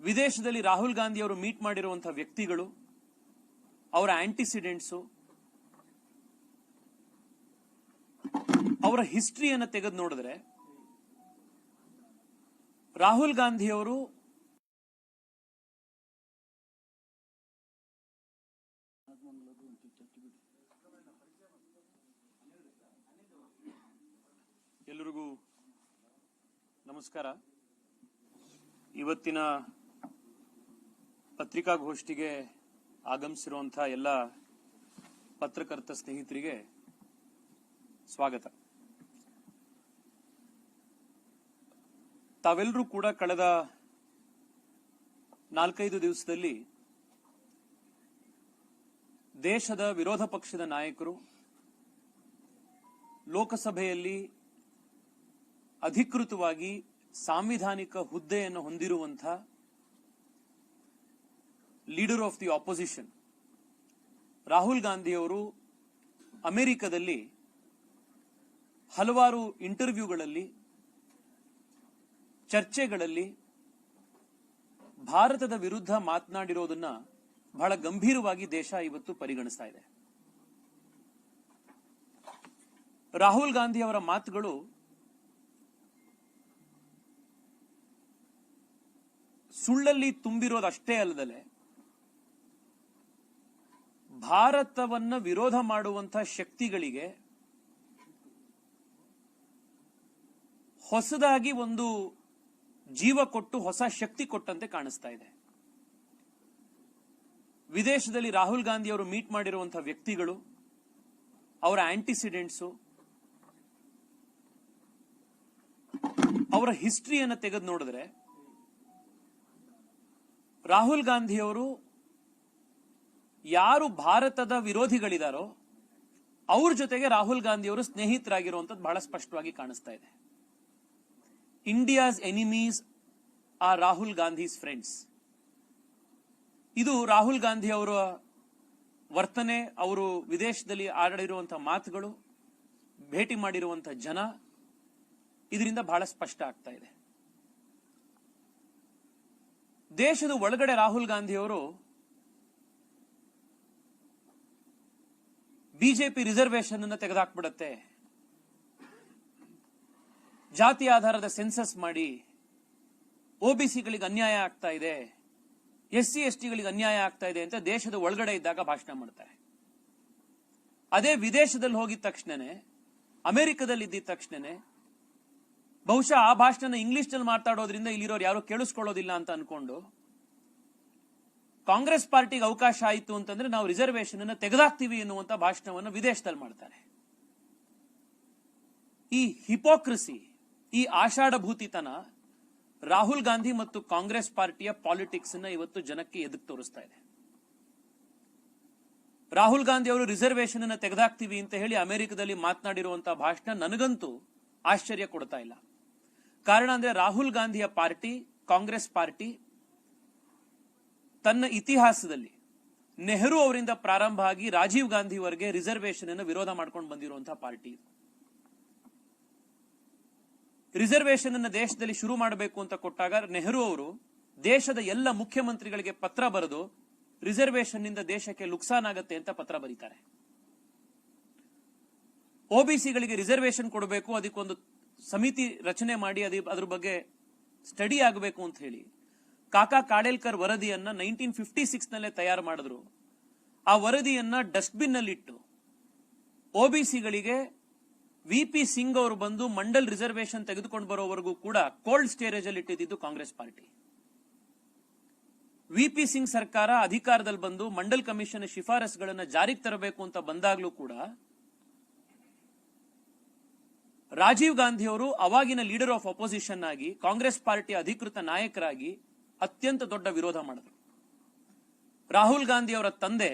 ವಿದೇಶದಲ್ಲಿ ರಾಹುಲ್ ಗಾಂಧಿ ಅವರು ಮೀಟ್ ಮಾಡಿರುವಂತಹ ವ್ಯಕ್ತಿಗಳು, ಅವರ ಆಂಟಿಸಿಡೆಂಟ್ಸು, ಅವರ ಹಿಸ್ಟ್ರಿಯನ್ನು ತೆಗೆದು ನೋಡಿದ್ರೆ ರಾಹುಲ್ ಗಾಂಧಿ ಅವರು ಎಲ್ಲರಿಗೂ ನಮಸ್ಕಾರ. ಇವತ್ತಿನ ಪತ್ರಿಕಾಗೋಷ್ಠಿಗೆ ಆಗಮಿಸಿರುವಂತಹ ಎಲ್ಲ ಪತ್ರಕರ್ತ ಸ್ನೇಹಿತರಿಗೆ ಸ್ವಾಗತ. ತಾವೆಲ್ಲರೂ ಕೂಡ ಕಳೆದ ನಾಲ್ಕೈದು ದಿವಸದಲ್ಲಿ ದೇಶದ ವಿರೋಧ ಪಕ್ಷದ ನಾಯಕರು ಲೋಕಸಭೆಯಲ್ಲಿ ಅಧಿಕೃತವಾಗಿ ಸಾಂವಿಧಾನಿಕ ಹುದ್ದೆಯನ್ನು ಹೊಂದಿರುವಂತಹ leader of the opposition Rahul Gandhi ಅವರು ಅಮೆರಿಕದಲ್ಲಿ ಹಲವಾರು ಇಂಟರ್ವ್ಯೂಗಳಲ್ಲಿ, ಚರ್ಚೆಗಳಲ್ಲಿ ಭಾರತದ ವಿರುದ್ಧ ಮಾತನಾಡಿರೋದನ್ನ ಬಹಳ ಗಂಭೀರವಾಗಿ ದೇಶ ಇವತ್ತು ಪರಿಗಣಿಸ್ತಾ ಇದೆ. ರಾಹುಲ್ ಗಾಂಧಿ ಅವರ ಮಾತುಗಳು ಸುಳ್ಳಲ್ಲಿ ತುಂಬಿರೋದಷ್ಟೇ ಅಲ್ಲದಲೆ ಭಾರತವನ್ನ ವಿರೋಧ ಮಾಡುವಂತಹ ಶಕ್ತಿಗಳಿಗೆ ಹೊಸದಾಗಿ ಒಂದು ಜೀವ ಕೊಟ್ಟು ಹೊಸ ಶಕ್ತಿ ಕೊಟ್ಟಂತೆ ಕಾಣಿಸ್ತಾ ಇದೆ. ವಿದೇಶದಲ್ಲಿ ರಾಹುಲ್ ಗಾಂಧಿ ಅವರು ಮೀಟ್ ಮಾಡಿರುವಂತಹ ವ್ಯಕ್ತಿಗಳು, ಅವರ ಆಂಟಿಸಿಡೆಂಟ್ಸು, ಅವರ ಹಿಸ್ಟ್ರಿಯನ್ನು ತೆಗೆದು ನೋಡಿದ್ರೆ ರಾಹುಲ್ ಗಾಂಧಿ ಅವರು ಯಾರು ಭಾರತದ ವಿರೋಧಿಗಳಿದಾರೋ ಅವ್ರ ಜೊತೆಗೆ ರಾಹುಲ್ ಗಾಂಧಿ ಅವರು ಸ್ನೇಹಿತರಾಗಿರುವಂತದ್ದು ಬಹಳ ಸ್ಪಷ್ಟವಾಗಿ ಕಾಣಿಸ್ತಾ ಇದೆ. India's enemies are Rahul Gandhi's friends. ಇದು ರಾಹುಲ್ ಗಾಂಧಿ ಅವರ ವರ್ತನೆ, ಅವರು ವಿದೇಶದಲ್ಲಿ ಆಡಿರುವಂತಹ ಮಾತುಗಳು, ಭೇಟಿ ಮಾಡಿರುವಂತಹ ಜನ, ಇದರಿಂದ ಬಹಳ ಸ್ಪಷ್ಟ ಆಗ್ತಾ ಇದೆ. ದೇಶದ ಒಳಗಡೆ ರಾಹುಲ್ ಗಾಂಧಿ ಅವರು ಬಿಜೆಪಿ ರಿಸರ್ವೇಶನ್ ಅನ್ನು ತೆಗೆದುಹಾಕ್ಬಿಡತ್ತೆ ಜಾತಿ ಆಧಾರದ ಸೆನ್ಸಸ್ ಮಾಡಿ ಒಬಿಸಿಗಳಿಗೆ ಅನ್ಯಾಯ ಆಗ್ತಾ ಇದೆ ಎಸ್ ಸಿ ಎಸ್ ಟಿಗಳಿಗೆ ಅನ್ಯಾಯ ಆಗ್ತಾ ಇದೆ ಅಂತ ದೇಶದ ಒಳಗಡೆ ಇದ್ದಾಗ ಭಾಷಣ ಮಾಡ್ತಾರೆ. ಅದೇ ವಿದೇಶದಲ್ಲಿ ಹೋಗಿದ ತಕ್ಷಣನೇ, ಅಮೆರಿಕದಲ್ಲಿ ಇದ್ದಿದ ತಕ್ಷಣನೇ, ಬಹುಶಃ ಆ ಭಾಷಣ ಇಂಗ್ಲಿಷ್ನಲ್ಲಿ ಮಾತಾಡೋದ್ರಿಂದ ಇಲ್ಲಿರೋರು ಯಾರು ಕೇಳಿಸ್ಕೊಳ್ಳೋದಿಲ್ಲ ಅಂತ ಅನ್ಕೊಂಡು ಕಾಂಗ್ರೆಸ್ ಪಾರ್ಟಿಗೆ ಅವಕಾಶ ಆಯಿತು ಅಂತಂದ್ರೆ ನಾವು ರಿಸರ್ವೇಶನ್ ಅನ್ನು ತೆಗೆದಾಕ್ತೀವಿ ಎನ್ನುವಂತ ಭಾಷಣವನ್ನು ವಿದೇಶದಲ್ಲಿ ಮಾಡ್ತಾರೆ. ಈ ಹಿಪೋಕ್ರಸಿ, ಈ ಆಷಾಢಭೂತಿತನ ರಾಹುಲ್ ಗಾಂಧಿ ಮತ್ತು ಕಾಂಗ್ರೆಸ್ ಪಾರ್ಟಿಯ ಪಾಲಿಟಿಕ್ಸ್ ಅನ್ನ ಇವತ್ತು ಜನಕ್ಕೆ ಎದುಕ್ ತೋರಿಸ್ತಾ ಇದೆ? ರಾಹುಲ್ ಗಾಂಧಿ ಅವರು ರಿಸರ್ವೇಶನ್ ಅನ್ನು ತೆಗೆದಾಕ್ತೀವಿ ಅಂತ ಹೇಳಿ ಅಮೆರಿಕದಲ್ಲಿ ಮಾತನಾಡಿರುವಂತಹ ಭಾಷಣ ನನಗಂತೂ ಆಶ್ಚರ್ಯ ಕೊಡ್ತಾ ಇಲ್ಲ. ಕಾರಣ ಅಂದ್ರೆ ರಾಹುಲ್ ಗಾಂಧಿಯ ಪಾರ್ಟಿ, ಕಾಂಗ್ರೆಸ್ ಪಾರ್ಟಿ ತನ್ನ ಇತಿಹಾಸದಲ್ಲಿ ನೆಹರು ಅವರಿಂದ ಪ್ರಾರಂಭ ಆಗಿ ರಾಜೀವ್ ಗಾಂಧಿವರೆಗೆ ರಿಸರ್ವೇಶನ್ ಅನ್ನು ವಿರೋಧ ಮಾಡ್ಕೊಂಡು ಬಂದಿರುವಂತಹ ಪಾರ್ಟಿ ರಿಸರ್ವೇಶನ್ ಅನ್ನು ದೇಶದಲ್ಲಿ ಶುರು ಮಾಡಬೇಕು ಅಂತ ಕೊಟ್ಟಾಗ ನೆಹರು ಅವರು ದೇಶದ ಎಲ್ಲ ಮುಖ್ಯಮಂತ್ರಿಗಳಿಗೆ ಪತ್ರ ಬರೆದು ರಿಸರ್ವೇಶನ್ನಿಂದ ದೇಶಕ್ಕೆ ನುಕ್ಸಾನ್ ಆಗತ್ತೆ ಅಂತ ಪತ್ರ ಬರೀತಾರೆ. ಒಬಿಸಿಗಳಿಗೆ ರಿಸರ್ವೇಶನ್ ಕೊಡಬೇಕು, ಅದಕ್ಕೊಂದು ಸಮಿತಿ ರಚನೆ ಮಾಡಿ, ಅದಿ ಅದ್ರ ಬಗ್ಗೆ ಸ್ಟಡಿ ಆಗಬೇಕು ಅಂತ ಹೇಳಿ ಕಾಕಾ ಕಾಡೇಲ್ಕರ್ ವರದಿಯನ್ನ ನೈನ್ಟೀನ್ ಫಿಫ್ಟಿ ಸಿಕ್ಸ್ ನಲ್ಲೇ ತಯಾರು ಮಾಡಿದ್ರು. ಆ ವರದಿಯನ್ನ ಡಸ್ಟ್ಬಿನ್ನಲ್ಲಿ ಇಟ್ಟು ಒಬಿಸಿಗಳಿಗೆ ವಿ ಪಿ ಸಿಂಗ್ ಅವರು ಬಂದು ಮಂಡಲ್ ರಿಸರ್ವೇಶನ್ ತೆಗೆದುಕೊಂಡು ಬರೋವರೆಗೂ ಕೂಡ ಕೋಲ್ಡ್ ಸ್ಟೇರೇಜ್ ಅಲ್ಲಿ ಇಟ್ಟಿದ್ದು Congress party. V P Singh ಸರ್ಕಾರ ಅಧಿಕಾರದಲ್ಲಿ ಬಂದು ಮಂಡಲ್ ಕಮಿಷನ್ ಶಿಫಾರಸುಗಳನ್ನು ಜಾರಿಗೆ ತರಬೇಕು ಅಂತ ಬಂದಾಗ್ಲೂ ಕೂಡ ರಾಜೀವ್ ಗಾಂಧಿ ಅವರು ಅವಾಗಿನ ಲೀಡರ್ ಆಫ್ ಅಪೋಸಿಷನ್ ಆಗಿ ಕಾಂಗ್ರೆಸ್ ಪಾರ್ಟಿ ಅಧಿಕೃತ ನಾಯಕರಾಗಿ ಅತ್ಯಂತ ದೊಡ್ಡ ವಿರೋಧ ಮಾಡಿದ್ರು. ರಾಹುಲ್ ಗಾಂಧಿ ಅವರ ತಂದೆ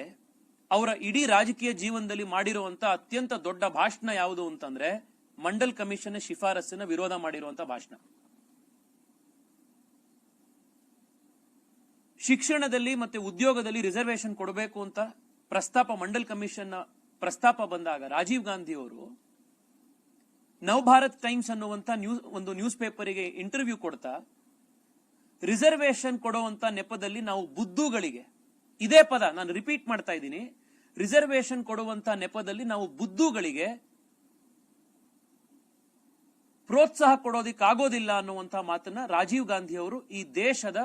ಅವರ ಇಡೀ ರಾಜಕೀಯ ಜೀವನದಲ್ಲಿ ಮಾಡಿರುವಂತ ಅತ್ಯಂತ ದೊಡ್ಡ ಭಾಷಣ ಯಾವುದು ಅಂತಂದ್ರೆ ಮಂಡಲ್ ಕಮಿಷನ್ ಶಿಫಾರಸ್ಸಿನ ವಿರೋಧ ಮಾಡಿರುವಂತ ಭಾಷಣ. ಶಿಕ್ಷಣದಲ್ಲಿ ಮತ್ತೆ ಉದ್ಯೋಗದಲ್ಲಿ ರಿಸರ್ವೇಶನ್ ಕೊಡಬೇಕು ಅಂತ ಪ್ರಸ್ತಾಪ, ಮಂಡಲ್ ಕಮಿಷನ್ ಪ್ರಸ್ತಾಪ ಬಂದಾಗ ರಾಜೀವ್ ಗಾಂಧಿ ಅವರು ನವಭಾರತ್ ಟೈಮ್ಸ್ ಅನ್ನುವಂತ ನ್ಯೂಸ್, ಒಂದು ನ್ಯೂಸ್ ಪೇಪರಿಗೆ ಇಂಟರ್ವ್ಯೂ ಕೊಡ್ತಾ ರಿಸರ್ವೇಶನ್ ಕೊಡುವಂತ ನೆಪದಲ್ಲಿ ನಾವು ಬುದ್ಧುಗಳಿಗೆ, ಇದೇ ಪದ ನಾನು ರಿಪೀಟ್ ಮಾಡ್ತಾ ಇದ್ದೀನಿ ರಿಸರ್ವೇಶನ್ ಕೊಡುವಂತ ನೆಪದಲ್ಲಿ ನಾವು ಬುದ್ಧುಗಳಿಗೆ ಪ್ರೋತ್ಸಾಹ ಕೊಡೋದಿಕ್ಕಾಗೋದಿಲ್ಲ ಅನ್ನುವಂತಹ ಮಾತನ್ನ ರಾಜೀವ್ ಗಾಂಧಿ ಅವರು ಈ ದೇಶದ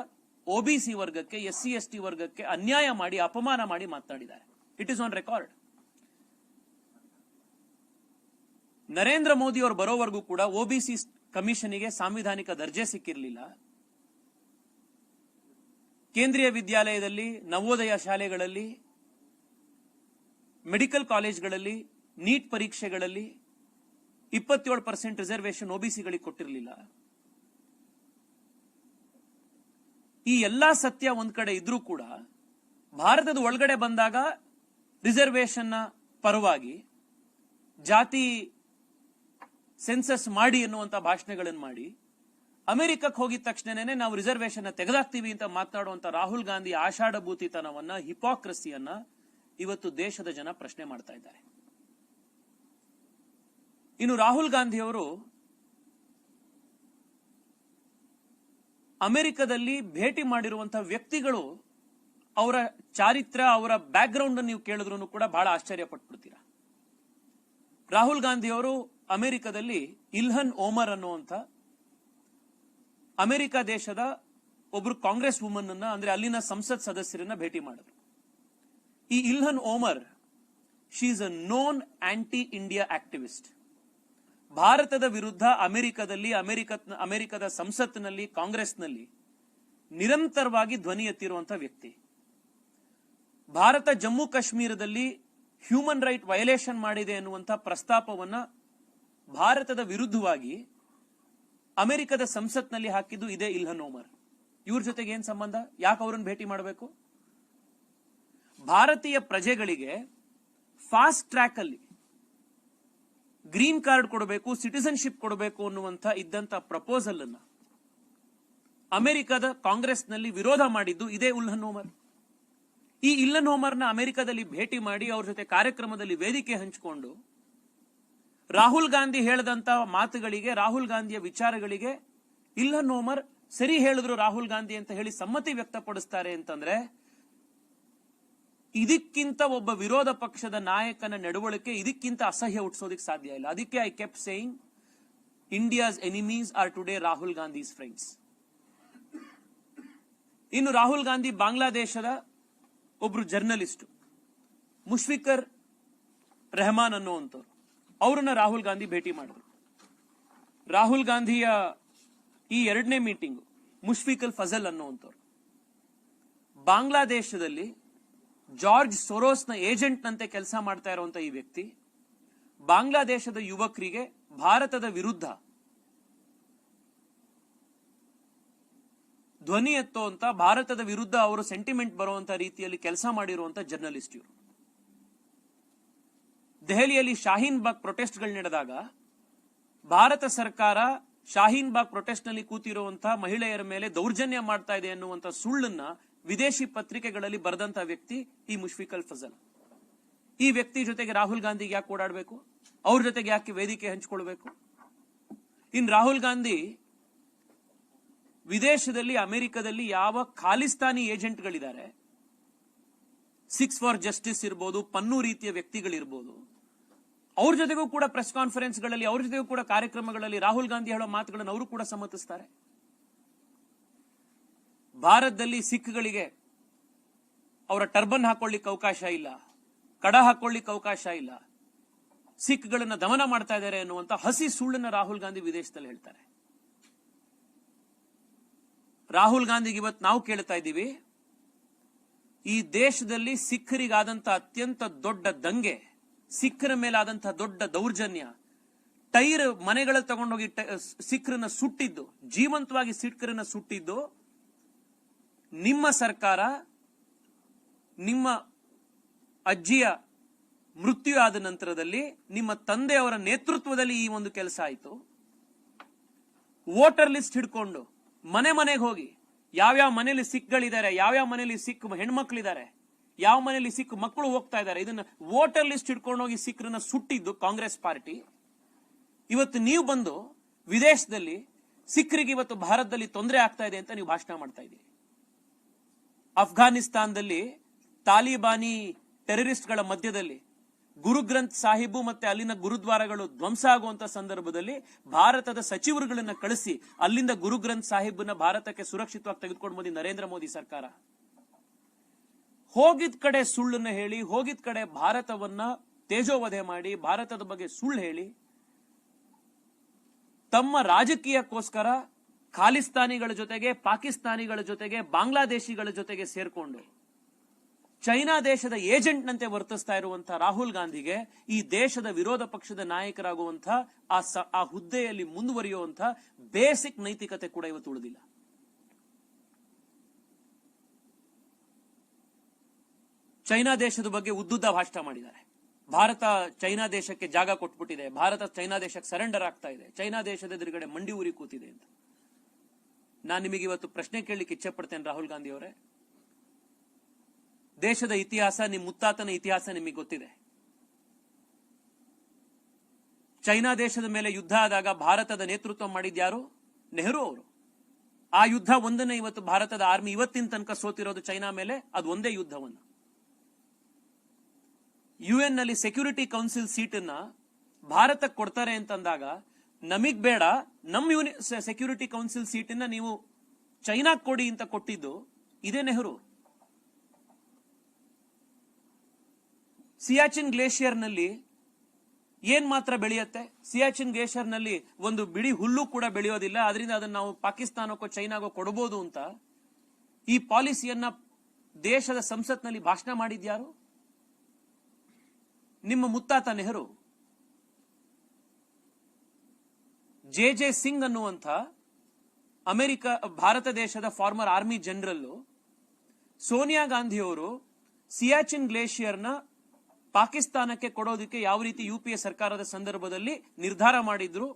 ಒಬಿಸಿ ವರ್ಗಕ್ಕೆ ಎಸ್ ಸಿ ಎಸ್ ಟಿ ವರ್ಗಕ್ಕೆ ಅನ್ಯಾಯ ಮಾಡಿ, ಅಪಮಾನ ಮಾಡಿ ಮಾತನಾಡಿದ್ದಾರೆ it is on record Narendra Modi ಅವರು ಬರೋವರೆಗೂ ಕೂಡ ಒಬಿಸಿ ಕಮಿಷನ್ಗೆ ಸಾಂವಿಧಾನಿಕ ದರ್ಜೆ ಸಿಕ್ಕಿರಲಿಲ್ಲ. ಕೇಂದ್ರೀಯ ವಿದ್ಯಾಲಯದಲ್ಲಿ, ನವೋದಯ ಶಾಲೆಗಳಲ್ಲಿ, ಮೆಡಿಕಲ್ ಕಾಲೇಜ್ಗಳಲ್ಲಿ, ನೀಟ್ ಪರೀಕ್ಷೆಗಳಲ್ಲಿ ಇಪ್ಪತ್ತೇಳು ಪರ್ಸೆಂಟ್ ರಿಸರ್ವೇಶನ್ ಒಬಿಸಿಗಳಿಗೆ ಕೊಟ್ಟಿರಲಿಲ್ಲ. ಈ ಎಲ್ಲಾ ಸತ್ಯ ಒಂದ್ ಕಡೆ ಇದ್ರೂ ಕೂಡ ಭಾರತದ ಒಳಗಡೆ ಬಂದಾಗ ರಿಸರ್ವೇಶನ್ನ ಪರವಾಗಿ ಜಾತಿ ಸೆನ್ಸಸ್ ಮಾಡಿ ಎನ್ನುವಂತ ಭಾಷಣಗಳನ್ನು ಮಾಡಿ ಅಮೆರಿಕಕ್ಕೆ ಹೋಗಿದ ತಕ್ಷಣನೇ ನಾವು ರಿಸರ್ವೇಶನ್ ತೆಗೆದಾಕ್ತೀವಿ ಅಂತ ಮಾತನಾಡುವಂತ ರಾಹುಲ್ ಗಾಂಧಿ ಆಷಾಢಭೂತಿತನವನ್ನ ಹಿಪಾಕ್ರಸಿಯನ್ನ ಇವತ್ತು ದೇಶದ ಜನ ಪ್ರಶ್ನೆ ಮಾಡ್ತಾ ಇದ್ದಾರೆ. ಇನ್ನು ರಾಹುಲ್ ಗಾಂಧಿ ಅವರು ಅಮೆರಿಕದಲ್ಲಿ ಭೇಟಿ ಮಾಡಿರುವಂತಹ ವ್ಯಕ್ತಿಗಳು ಅವರ ಚಾರಿತ್ರ, ಅವರ ಬ್ಯಾಕ್ ಗ್ರೌಂಡ್ ನೀವು ಕೇಳಿದ್ರು ಕೂಡ ಬಹಳ ಆಶ್ಚರ್ಯ ಪಟ್ಬಿಡ್ತೀರಾ ರಾಹುಲ್ ಗಾಂಧಿ ಅವರು ಅಮೆರಿಕದಲ್ಲಿ ಇಲ್ಹನ್ ಓಮರ್ ಅನ್ನುವಂಥ ಅಮೆರಿಕ ದೇಶದ ಒಬ್ರು ಕಾಂಗ್ರೆಸ್ ವುಮನ್ ಅನ್ನ ಅಂದ್ರೆ ಅಲ್ಲಿನ ಸಂಸತ್ ಸದಸ್ಯರನ್ನ ಭೇಟಿ ಮಾಡಿದ್ರು. ಈ Ilhan Omar she's a known anti India activist ಭಾರತದ ವಿರುದ್ಧ ಅಮೆರಿಕದಲ್ಲಿ, ಅಮೆರಿಕ, ಅಮೆರಿಕದ ಸಂಸತ್ನಲ್ಲಿ, ಕಾಂಗ್ರೆಸ್ನಲ್ಲಿ ನಿರಂತರವಾಗಿ ಧ್ವನಿ ಎತ್ತಿರುವಂತಹ ವ್ಯಕ್ತಿ. ಭಾರತ ಜಮ್ಮು ಕಾಶ್ಮೀರದಲ್ಲಿ ಹ್ಯೂಮನ್ ರೈಟ್ ವಯಲೇಷನ್ ಮಾಡಿದೆ ಎನ್ನುವಂತಹ ಪ್ರಸ್ತಾಪವನ್ನ ಭಾರತದ ವಿರುದ್ಧವಾಗಿ ಅಮೆರಿಕದ ಸಂಸತ್ನಲ್ಲಿ ಹಾಕಿದ್ದು ಇದೇ ಇಲ್ಹನ್ ಓಮರ್. ಇವ್ರ ಜೊತೆಗೆ ಏನ್ ಸಂಬಂಧ? ಯಾಕೆ ಅವ್ರನ್ನ ಭೇಟಿ ಮಾಡಬೇಕು? ಭಾರತೀಯ ಪ್ರಜೆಗಳಿಗೆ ಫಾಸ್ಟ್ ಟ್ರ್ಯಾಕ್ ಅಲ್ಲಿ ಗ್ರೀನ್ ಕಾರ್ಡ್ ಕೊಡಬೇಕು ಸಿಟಿಸನ್ಶಿಪ್ ಕೊಡಬೇಕು ಅನ್ನುವಂತ ಇದ್ದಂತ ಪ್ರಪೋಸಲ್ ಅನ್ನ ಅಮೆರಿಕದ ಕಾಂಗ್ರೆಸ್ನಲ್ಲಿ ವಿರೋಧ ಮಾಡಿದ್ದು ಇದೇ ಉಲ್ಹನ್ ಓಮರ್. ಈ ಇಲ್ಲನ್ ಹೋಮರ್ನ ಅಮೆರಿಕದಲ್ಲಿ ಭೇಟಿ ಮಾಡಿ ಅವ್ರ ಜೊತೆ ಕಾರ್ಯಕ್ರಮದಲ್ಲಿ ವೇದಿಕೆ ಹಂಚಿಕೊಂಡು ರಾಹುಲ್ ಗಾಂಧಿ ಹೇಳದಂತ ಮಾತುಗಳಿಗೆ, ರಾಹುಲ್ ಗಾಂಧಿಯ ವಿಚಾರಗಳಿಗೆ ಇಲ್ಲ ನೋಮರ್ ಸರಿ ಹೇಳಿದ್ರು ರಾಹುಲ್ ಗಾಂಧಿ ಅಂತ ಹೇಳಿ ಸಮ್ಮತಿ ವ್ಯಕ್ತಪಡಿಸ್ತಾರೆ ಅಂತಂದ್ರೆ, ಇದಕ್ಕಿಂತ ಒಬ್ಬ ವಿರೋಧ ಪಕ್ಷದ ನಾಯಕನ ನಡವಳಿಕೆ ಇದಕ್ಕಿಂತ ಅಸಹ್ಯ ಹುಟ್ಟಿಸೋದಕ್ಕೆ ಸಾಧ್ಯ ಇಲ್ಲ. ಅದಕ್ಕೆ I kept saying India's enemies are today Rahul Gandhi's friends ಇನ್ನು ರಾಹುಲ್ ಗಾಂಧಿ ಬಾಂಗ್ಲಾದೇಶದ ಒಬ್ರು ಜರ್ನಲಿಸ್ಟ್, ಮುಷ್ಫಿಕರ್ ರೆಹಮಾನ್ ಅನ್ನುವಂಥವ್ರು. ಅವರನ್ನ ರಾಹುಲ್ ಗಾಂಧಿ ಭೇಟಿ ಮಾಡಿದ್ರು. ರಾಹುಲ್ ಗಾಂಧಿಯ ಈ ಎರಡನೇ ಮೀಟಿಂಗ್ ಮುಷ್ಫಿಕಲ್ ಫಜಲ್ ಅನ್ನುವಂಥವ್ರು. ಬಾಂಗ್ಲಾದೇಶದಲ್ಲಿ ಜಾರ್ಜ್ ಸೊರೋಸ್ನ ಏಜೆಂಟ್ ನಂತೆ ಕೆಲಸ ಮಾಡ್ತಾ ಇರುವಂತ ಈ ವ್ಯಕ್ತಿ, ಬಾಂಗ್ಲಾದೇಶದ ಯುವಕರಿಗೆ ಭಾರತದ ವಿರುದ್ಧ ಧ್ವನಿ ಎತ್ತುವಂತ ಭಾರತದ ವಿರುದ್ಧ ಅವರು ಸೆಂಟಿಮೆಂಟ್ ಬರುವಂತ ರೀತಿಯಲ್ಲಿ ಕೆಲಸ ಮಾಡಿರುವಂತ ಜರ್ನಲಿಸ್ಟ್ ಇವರು. ದೆಹಲಿಯಲ್ಲಿ ಶಾಹೀನ್ ಬಾಗ್ ಪ್ರೊಟೆಸ್ಟ್ಗಳು ನಡೆದಾಗ ಭಾರತ ಸರ್ಕಾರ ಶಾಹೀನ್ ಬಾಗ್ ಪ್ರೊಟೆಸ್ಟ್ನಲ್ಲಿ ಕೂತಿರುವಂತಹ ಮಹಿಳೆಯರ ಮೇಲೆ ದೌರ್ಜನ್ಯ ಮಾಡ್ತಾ ಇದೆ ಅನ್ನುವಂತ ಸುಳ್ಳನ್ನ ವಿದೇಶಿ ಪತ್ರಿಕೆಗಳಲ್ಲಿ ಬರೆದಂತ ವ್ಯಕ್ತಿ ಈ ಮುಷ್ಫಿಕಲ್ ಫಜಲ್. ಈ ವ್ಯಕ್ತಿ ಜೊತೆಗೆ ರಾಹುಲ್ ಗಾಂಧಿಗೆ ಯಾಕೆ ಓಡಾಡಬೇಕು? ಅವ್ರ ಜೊತೆಗೆ ಯಾಕೆ ವೇದಿಕೆ ಹಂಚಿಕೊಳ್ಬೇಕು? ಇನ್ ರಾಹುಲ್ ಗಾಂಧಿ ವಿದೇಶದಲ್ಲಿ, ಅಮೆರಿಕದಲ್ಲಿ ಯಾವ ಖಾಲಿಸ್ತಾನಿ ಏಜೆಂಟ್ಗಳಿದ್ದಾರೆ, ಸಿಕ್ಸ್ ಫಾರ್ ಜಸ್ಟಿಸ್ ಇರ್ಬೋದು, ಪನ್ನು ರೀತಿಯ ವ್ಯಕ್ತಿಗಳಿರ್ಬೋದು ಅವ್ರ ಜೊತೆಗೂ ಕೂಡ ಪ್ರೆಸ್ ಕಾನ್ಫರೆನ್ಸ್ಗಳಲ್ಲಿ ಅವ್ರ ಜೊತೆಗೂ ಕೂಡ ಕಾರ್ಯಕ್ರಮಗಳಲ್ಲಿ ರಾಹುಲ್ ಗಾಂಧಿ ಹೇಳೋ ಮಾತುಗಳನ್ನು ಅವರು ಕೂಡ ಸಮ್ಮತಿಸ್ತಾರೆ. ಭಾರತದಲ್ಲಿ ಸಿಖ್ಗಳಿಗೆ ಅವರ ಟರ್ಬನ್ ಹಾಕೊಳ್ಳಿಕ್ಕೆ ಅವಕಾಶ ಇಲ್ಲ, ಕಡ ಹಾಕೊಳ್ಳಿಕ್ಕೆ ಅವಕಾಶ ಇಲ್ಲ, ಸಿಖ್ಗಳನ್ನ ದಮನ ಮಾಡ್ತಾ ಇದ್ದಾರೆ ಅನ್ನುವಂತ ಹಸಿ ಸುಳ್ಳನ್ನ ರಾಹುಲ್ ಗಾಂಧಿ ವಿದೇಶದಲ್ಲಿ ಹೇಳ್ತಾರೆ. ರಾಹುಲ್ ಗಾಂಧಿಗೆ ಇವತ್ತು ನಾವು ಕೇಳ್ತಾ ಇದ್ದೀವಿ, ಈ ದೇಶದಲ್ಲಿ ಸಿಖ್ಖರಿಗಾದಂತ ಅತ್ಯಂತ ದೊಡ್ಡ ದಂಗೆ ಸಿಖ್ಖರ ಮೇಲಾದಂತಹ ದೊಡ್ಡ ದೌರ್ಜನ್ಯ. ಟೈರ್ ಮನೆಗಳ ತಗೊಂಡೋಗಿ ಸಿಖ್ರನ್ನ ಸುಟ್ಟಿದ್ದು, ಜೀವಂತವಾಗಿ ಸಿಖ್ರನ್ನ ಸುಟ್ಟಿದ್ದು, ನಿಮ್ಮ ಸರ್ಕಾರ, ನಿಮ್ಮ ಅಜ್ಜಿಯ ಮೃತ್ಯು ಆದ ನಂತರದಲ್ಲಿ ನಿಮ್ಮ ತಂದೆಯವರ ನೇತೃತ್ವದಲ್ಲಿ ಈ ಒಂದು ಕೆಲಸ ಆಯಿತು. ವೋಟರ್ ಲಿಸ್ಟ್ ಹಿಡ್ಕೊಂಡು ಮನೆ ಮನೆಗೆ ಹೋಗಿ, ಯಾವ್ಯಾವ ಮನೆಯಲ್ಲಿ ಸಿಖ್ಗಳಿದ್ದಾರೆ, ಯಾವ್ಯಾವ ಮನೆಯಲ್ಲಿ ಸಿಖ್ ಹೆಣ್ಮಕ್ಳಿದ್ದಾರೆ ಯಾವ ಮನೆಯಲ್ಲಿ ಸಿಖ್ ಮಕ್ಕಳು ಹೋಗ್ತಾ ಇದ್ದಾರೆ. ಇದನ್ನ ವೋಟರ್ ಲಿಸ್ಟ್ ಹಿಡ್ಕೊಂಡು ಹೋಗಿ ಸಿಖ್ರನ್ನ ಸುಟ್ಟಿದ್ದು ಕಾಂಗ್ರೆಸ್ ಪಾರ್ಟಿ. ಇವತ್ತು ನೀವು ಬಂದು ವಿದೇಶದಲ್ಲಿ ಸಿಖ್ರಿಗೆ ಇವತ್ತು ಭಾರತದಲ್ಲಿ ತೊಂದರೆ ಆಗ್ತಾ ಇದೆ ಅಂತ ನೀವು ಭಾಷಣ ಮಾಡ್ತಾ ಇದ್ದೀರಿ. ಅಫ್ಘಾನಿಸ್ತಾನದಲ್ಲಿ ತಾಲಿಬಾನಿ ಟೆರರಿಸ್ಟ್ಗಳ ಮಧ್ಯದಲ್ಲಿ ಗುರು ಗ್ರಂಥ್ ಸಾಹಿಬು ಮತ್ತೆ ಅಲ್ಲಿನ ಗುರುದ್ವಾರಗಳು ಧ್ವಂಸ ಆಗುವಂತ ಸಂದರ್ಭದಲ್ಲಿ ಭಾರತದ ಸಚಿವರುಗಳನ್ನ ಕಳಿಸಿ ಅಲ್ಲಿಂದ ಗುರು ಗ್ರಂಥ್ ಸಾಹಿಬ್ನ ಭಾರತಕ್ಕೆ ಸುರಕ್ಷಿತವಾಗಿ ತೆಗೆದುಕೊಂಡು ಬಂದಿ ನರೇಂದ್ರ ಮೋದಿ ಸರ್ಕಾರ. ಹೋಗಿದ್ ಕಡೆ ಸುಳ್ಳನ್ನ ಹೇಳಿ, ಹೋಗಿದ ಕಡೆ ಭಾರತವನ್ನ ತೇಜೋವಧೆ ಮಾಡಿ, ಭಾರತದ ಬಗ್ಗೆ ಸುಳ್ಳು ಹೇಳಿ, ತಮ್ಮ ರಾಜಕೀಯಕ್ಕೋಸ್ಕರ ಖಾಲಿಸ್ತಾನಿಗಳ ಜೊತೆಗೆ, ಪಾಕಿಸ್ತಾನಿಗಳ ಜೊತೆಗೆ, ಬಾಂಗ್ಲಾದೇಶಿಗಳ ಜೊತೆಗೆ ಸೇರ್ಕೊಂಡು, ಚೈನಾ ದೇಶದ ಏಜೆಂಟ್ನಂತೆ ವರ್ತಿಸ್ತಾ ಇರುವಂತಹ ರಾಹುಲ್ ಗಾಂಧಿಗೆ ಈ ದೇಶದ ವಿರೋಧ ಪಕ್ಷದ ನಾಯಕರಾಗುವಂತಹ ಆ ಹುದ್ದೆಯಲ್ಲಿ ಮುಂದುವರಿಯುವಂತಹ ಬೇಸಿಕ್ ನೈತಿಕತೆ ಕೂಡ ಇವತ್ತು ಉಳಿದಿಲ್ಲ. ಚೈನಾ ದೇಶದ ಬಗ್ಗೆ ಉದ್ದುದ್ದ ಭಾಷಣ ಮಾಡಿದ್ದಾರೆ. ಭಾರತ ಚೈನಾ ದೇಶಕ್ಕೆ ಜಾಗ ಕೊಟ್ಬಿಟ್ಟಿದೆ. ಭಾರತ ಚೈನಾ ದೇಶಕ್ಕೆ ಸರೆಂಡರ್ ಆಗ್ತಾ ಇದೆ. ಚೈನಾ ದೇಶದ ಎದುರುಗಡೆ ಮಂಡಿ ಊರಿ ಕೂತಿದೆ ಅಂತ. ನಾನು ನಿಮಗೆ ಇವತ್ತು ಪ್ರಶ್ನೆ ಕೇಳಲಿಕ್ಕೆ ಇಚ್ಛೆ ಪಡ್ತೇನೆ ರಾಹುಲ್ ಗಾಂಧಿ ಅವರೇ. ದೇಶದ ಇತಿಹಾಸ ನಿಮ್ಮ ಮುತ್ತಾತನ ಇತಿಹಾಸ ನಿಮಗೆ ಗೊತ್ತಿದೆ. ಚೈನಾ ದೇಶದ ಮೇಲೆ ಯುದ್ಧ ಆದಾಗ ಭಾರತದ ನೇತೃತ್ವ ಮಾಡಿದ್ಯಾರು ನೆಹರು ಅವರು. ಆ ಯುದ್ಧ ಒಂದನೇ ಇವತ್ತು ಭಾರತದ ಆರ್ಮಿ ಇವತ್ತಿನ ತನಕ ಸೋತಿರೋದು ಚೈನಾ ಮೇಲೆ. ಅದು ಒಂದೇ ಯುದ್ಧವನ್ನು. ಯುಎನ್ನಲ್ಲಿ ಸೆಕ್ಯೂರಿಟಿ ಕೌನ್ಸಿಲ್ ಸೀಟನ್ನ ಭಾರತಕ್ಕೆ ಕೊಡ್ತಾರೆ ಅಂತಂದಾಗ, ನಮಗ್ ಬೇಡ, ನಮ್ ಯೂನಿ ಸೆಕ್ಯೂರಿಟಿ ಕೌನ್ಸಿಲ್ ಸೀಟನ್ನ ನೀವು ಚೈನಾಕ್ ಕೊಡಿ ಅಂತ ಕೊಟ್ಟಿದ್ದು ಇದೇ ನೆಹರು. ಸಿಯಾಚಿನ್ ಗ್ಲೇಷಿಯರ್ನಲ್ಲಿ ಏನ್ ಮಾತ್ರ ಬೆಳೆಯುತ್ತೆ? ಸಿಯಾಚಿನ್ ಗ್ಲೇಷಿಯರ್ನಲ್ಲಿ ಒಂದು ಬಿಡಿ ಹುಲ್ಲು ಕೂಡ ಬೆಳೆಯೋದಿಲ್ಲ ಅದರಿಂದ ಅದನ್ನ ನಾವು ಪಾಕಿಸ್ತಾನಕ್ಕೋ ಚೈನಾಗೋ ಕೊಡಬಹುದು ಅಂತ ಈ ಪಾಲಿಸಿಯನ್ನ ದೇಶದ ಸಂಸತ್ನಲ್ಲಿ ಭಾಷಣ ಮಾಡಿದ್ಯಾರು? ನಿಮ್ಮ ಮುತ್ತಾತ ನೆಹರು. ಜೆ ಜೆ ಸಿಂಗ್ ಅನ್ನುವಂಥ ಅಮೆರಿಕ, ಭಾರತ ದೇಶದ former army general Sonia Gandhi ಅವರು ಸಿಯಾಚಿನ್ ಗ್ಲೇಷಿಯರ್ನ ಪಾಕಿಸ್ತಾನಕ್ಕೆ ಕೊಡೋದಕ್ಕೆ ಯಾವ ರೀತಿ ಯು ಪಿ ಎ ಸರ್ಕಾರದ ಸಂದರ್ಭದಲ್ಲಿ ನಿರ್ಧಾರ ಮಾಡಿದ್ರು,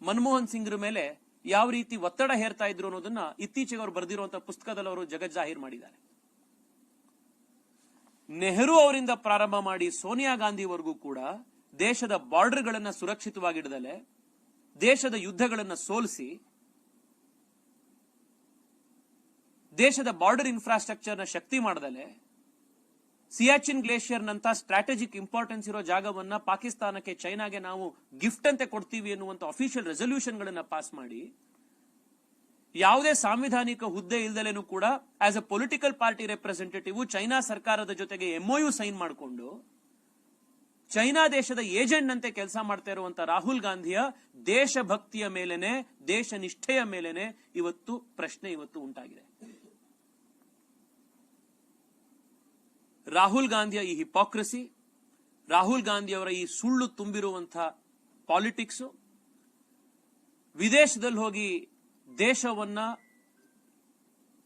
ಮನಮೋಹನ್ ಸಿಂಗ್ರ ಮೇಲೆ ಯಾವ ರೀತಿ ಒತ್ತಡ ಹೇರ್ತಾ ಇದ್ರು ಅನ್ನೋದನ್ನ ಇತ್ತೀಚೆಗೆ ಅವರು ಬರೆದಿರುವಂತಹ ಪುಸ್ತಕದಲ್ಲಿ ಅವರು ಜಗಜ್ಜಾಹೀರ್ ಮಾಡಿದ್ದಾರೆ. ನೆಹರು ಅವರಿಂದ ಪ್ರಾರಂಭ ಮಾಡಿ ಸೋನಿಯಾ ಗಾಂಧಿವರೆಗೂ ಕೂಡ ದೇಶದ ಬಾರ್ಡರ್ಗಳನ್ನು ಸುರಕ್ಷಿತವಾಗಿಡದಲೆ, ದೇಶದ ಯುದ್ಧಗಳನ್ನ ಸೋಲಿಸಿ, ದೇಶದ ಬಾರ್ಡರ್ ಇನ್ಫ್ರಾಸ್ಟ್ರಕ್ಚರ್ನ ಶಕ್ತಿ ಮಾಡದಲೆ, ಸಿಯಾಚಿನ್ ಗ್ಲೇಷಿಯರ್ ನಂತ ಸ್ಟ್ರಾಟಜಿಕ್ ಇಂಪಾರ್ಟೆನ್ಸ್ ಇರೋ ಜಾಗವನ್ನ ಪಾಕಿಸ್ತಾನಕ್ಕೆ ಚೈನಾಗೆ ನಾವು ಗಿಫ್ಟ್ ಅಂತೆ ಕೊಡ್ತೀವಿ ಎನ್ನುವಂತ ಅಫಿಷಿಯಲ್ ರೆಸಲ್ಯೂಷನ್ ಗಳನ್ನ ಪಾಸ್ ಮಾಡಿ ಯಾವುದೇ ಸಾಂವಿಧಾನಿಕ ಹುದ್ದೆ ಇಲ್ದಲೇನು ಕೂಡ as a political party representative China ಸರ್ಕಾರದ ಜೊತೆಗೆ ಎಂಒಯು ಸೈನ್ ಮಾಡಿಕೊಂಡು ಚೈನಾ ದೇಶದ ಏಜೆಂಟ್ ನಂತೆ ಕೆಲಸ ಮಾಡ್ತಾ ಇರುವಂತಹ ರಾಹುಲ್ ಗಾಂಧಿಯ ದೇಶಭಕ್ತಿಯ ಮೇಲೆನೆ, ದೇಶ ನಿಷ್ಠೆಯ ಮೇಲೆನೆ ಇವತ್ತು ಪ್ರಶ್ನೆ ಇವತ್ತು ಉಂಟಾಗಿದೆ. ರಾಹುಲ್ ಗಾಂಧಿಯ ಈ ಹಿಪಾಕ್ರಸಿ ರಾಹುಲ್ ಗಾಂಧಿಯವರ ಈ ಸುಳ್ಳು ತುಂಬಿರುವಂತಹ ಪಾಲಿಟಿಕ್ಸ್ ವಿದೇಶದಲ್ಲಿ ಹೋಗಿ ದೇಶವನ್ನ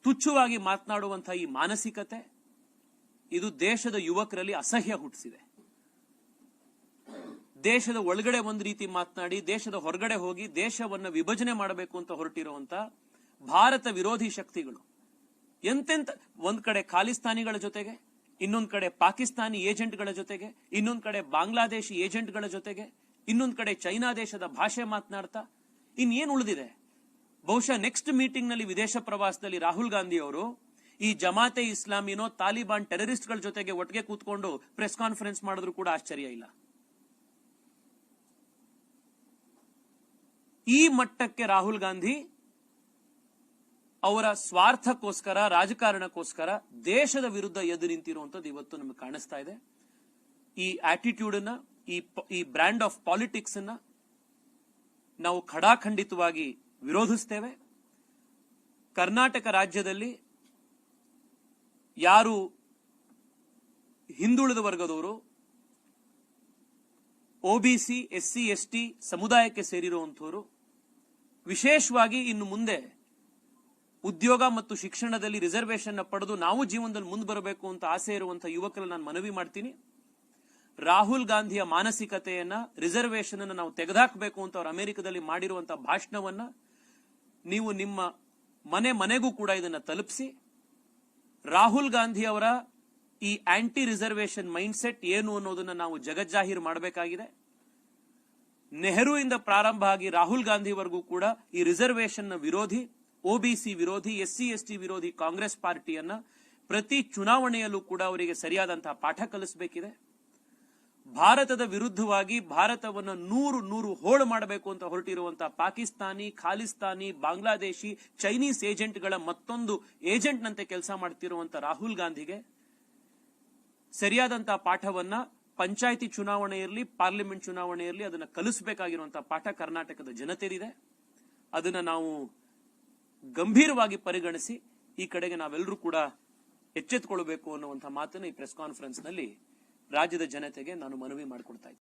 ತುಚ್ಛವಾಗಿ ಮಾತನಾಡುವಂತಹ ಈ ಮಾನಸಿಕತೆ ಇದು ದೇಶದ ಯುವಕರಲ್ಲಿ ಅಸಹ್ಯ ಹುಟ್ಟಿಸಿದೆ. ದೇಶದ ಒಳಗಡೆ ಒಂದು ರೀತಿ ಮಾತನಾಡಿ, ದೇಶದ ಹೊರಗಡೆ ಹೋಗಿ ದೇಶವನ್ನ ವಿಭಜನೆ ಮಾಡಬೇಕು ಅಂತ ಹೊರಟಿರುವಂತ ಭಾರತ ವಿರೋಧಿ ಶಕ್ತಿಗಳು. ಎಂತೆಂತ, ಒಂದ್ ಕಡೆ ಖಾಲಿಸ್ತಾನಿಗಳ ಜೊತೆಗೆ, ಇನ್ನೊಂದ್ ಕಡೆ ಪಾಕಿಸ್ತಾನಿ ಏಜೆಂಟ್ಗಳ ಜೊತೆಗೆ, ಇನ್ನೊಂದ್ ಕಡೆ ಬಾಂಗ್ಲಾದೇಶಿ ಏಜೆಂಟ್ಗಳ ಜೊತೆಗೆ, ಇನ್ನೊಂದ್ ಕಡೆ ಚೈನಾ ದೇಶದ ಭಾಷೆ ಮಾತನಾಡ್ತಾ, ಇನ್ನೇನು ಉಳಿದಿದೆ? ಬಹುಶಃ ನೆಕ್ಸ್ಟ್ ಮೀಟಿಂಗ್ನಲ್ಲಿ ವಿದೇಶ ಪ್ರವಾಸದಲ್ಲಿ ರಾಹುಲ್ ಗಾಂಧಿ ಅವರು ಈ ಜಮಾತೆ ಇಸ್ಲಾಮಿನೋ ತಾಲಿಬಾನ್ ಟೆರರಿಸ್ಟ್ಗಳ ಜೊತೆಗೆ ಒಟ್ಟಿಗೆ ಕೂತ್ಕೊಂಡು ಪ್ರೆಸ್ ಕಾನ್ಫರೆನ್ಸ್ ಮಾಡಿದ್ರು ಕೂಡ ಆಶ್ಚರ್ಯ ಇಲ್ಲ. ಈ ಮಟ್ಟಕ್ಕೆ ರಾಹುಲ್ ಗಾಂಧಿ ಅವರ ಸ್ವಾರ್ಥಕ್ಕೋಸ್ಕರ, ರಾಜಕಾರಣಕ್ಕೋಸ್ಕರ ದೇಶದ ವಿರುದ್ಧ ಎದ್ದು ನಿಂತಿರುವಂತದ್ದು ಇವತ್ತು ನಮಗೆ ಕಾಣಿಸ್ತಾ ಇದೆ. ಈ ಆಟಿಟ್ಯೂಡ್ ಅನ್ನ, ಈ ಬ್ರ್ಯಾಂಡ್ ಆಫ್ ಪಾಲಿಟಿಕ್ಸ್ ಅನ್ನ ನಾವು ಖಡಾಖಂಡಿತವಾಗಿ ವಿರೋಧಿಸ್ತೇವೆ. ಕರ್ನಾಟಕ ರಾಜ್ಯದಲ್ಲಿ ಯಾರು ಹಿಂದುಳಿದ ವರ್ಗದವರು ಒಬಿಸಿ ಎಸ್ಸಿ ಎಸ್ ಟಿ ಸಮುದಾಯಕ್ಕೆ ಸೇರಿರುವಂಥವರು ವಿಶೇಷವಾಗಿ ಇನ್ನು ಮುಂದೆ ಉದ್ಯೋಗ ಮತ್ತು ಶಿಕ್ಷಣದಲ್ಲಿ ರಿಸರ್ವೇಶನ್ ಪಡೆದು ನಾವು ಜೀವನದಲ್ಲಿ ಮುಂದೆ ಬರಬೇಕು ಅಂತ ಆಸೆ ಇರುವಂತಹ ಯುವಕರಲ್ಲಿ ನಾನು ಮನವಿ ಮಾಡ್ತೀನಿ. ರಾಹುಲ್ ಗಾಂಧಿಯ ಮಾನಸಿಕತೆಯನ್ನ ರಿಸರ್ವೇಶನ್ ಅನ್ನು ನಾವು ತೆಗೆದಾಕಬೇಕು ಅಂತ ಅವರು ಅಮೆರಿಕದಲ್ಲಿ ಮಾಡಿರುವಂತಹ ಭಾಷಣವನ್ನ ನೀವು ನಿಮ್ಮ ಮನೆ ಮನೆಗೂ ಕೂಡ ಇದನ್ನ ತಲುಪಿಸಿ. ರಾಹುಲ್ ಗಾಂಧಿ ಅವರ ಈ ಆಂಟಿ ರಿಸರ್ವೇಶನ್ ಮೈಂಡ್ ಸೆಟ್ ಏನು ಅನ್ನೋದನ್ನ ನಾವು ಜಗಜ್ಜಾಹೀರ್ ಮಾಡಬೇಕಾಗಿದೆ. ನೆಹರು ಇಂದ ಪ್ರಾರಂಭ ಆಗಿ ರಾಹುಲ್ ಗಾಂಧಿವರೆಗೂ ಕೂಡ ಈ ರಿಸರ್ವೇಷನ್ನ ವಿರೋಧಿ ಒಬಿಸಿ ವಿರೋಧಿ ಎಸ್ಸಿ ಎಸ್ ಟಿ ವಿರೋಧಿ ಕಾಂಗ್ರೆಸ್ ಪಾರ್ಟಿಯನ್ನ ಪ್ರತಿ ಚುನಾವಣೆಯಲ್ಲೂ ಕೂಡ ಅವರಿಗೆ ಸರಿಯಾದಂತಹ ಪಾಠ ಕಲಿಸಬೇಕಿದೆ. ಭಾರತದ ವಿರುದ್ಧವಾಗಿ ಭಾರತವನ್ನ ನೂರು ನೂರು ಹೋಳು ಮಾಡಬೇಕು ಅಂತ ಹೊರಟಿರುವಂತಹ ಪಾಕಿಸ್ತಾನಿ, ಖಾಲಿಸ್ತಾನಿ, ಬಾಂಗ್ಲಾದೇಶಿ, ಚೈನೀಸ್ ಏಜೆಂಟ್ಗಳ ಮತ್ತೊಂದು ಏಜೆಂಟ್ನಂತೆ ಕೆಲಸ ಮಾಡ್ತಿರುವಂತಹ ರಾಹುಲ್ ಗಾಂಧಿಗೆ ಸರಿಯಾದಂತಹ ಪಾಠವನ್ನ ಪಂಚಾಯಿತಿ ಚುನಾವಣೆ ಇರಲಿ, ಪಾರ್ಲಿಮೆಂಟ್ ಚುನಾವಣೆ ಇರಲಿ, ಅದನ್ನ ಕಲಿಸಬೇಕಾಗಿರುವಂತಹ ಪಾಠ ಕರ್ನಾಟಕದ ಜನತೆದಿದೆ. ಅದನ್ನ ನಾವು ಗಂಭೀರವಾಗಿ ಪರಿಗಣಿಸಿ ಈ ಕಡೆಗೆ ನಾವೆಲ್ಲರೂ ಕೂಡ ಎಚ್ಚೆತ್ತುಕೊಳ್ಬೇಕು ಅನ್ನುವಂತಹ ಮಾತನ್ನು ಈ ಪ್ರೆಸ್ ಕಾನ್ಫರೆನ್ಸ್ನಲ್ಲಿ ರಾಜ್ಯದ ಜನತೆಗೆ ನಾನು ಮನವಿ ಮಾಡಿಕೊಡ್ತಾ ಇದ್ದೀನಿ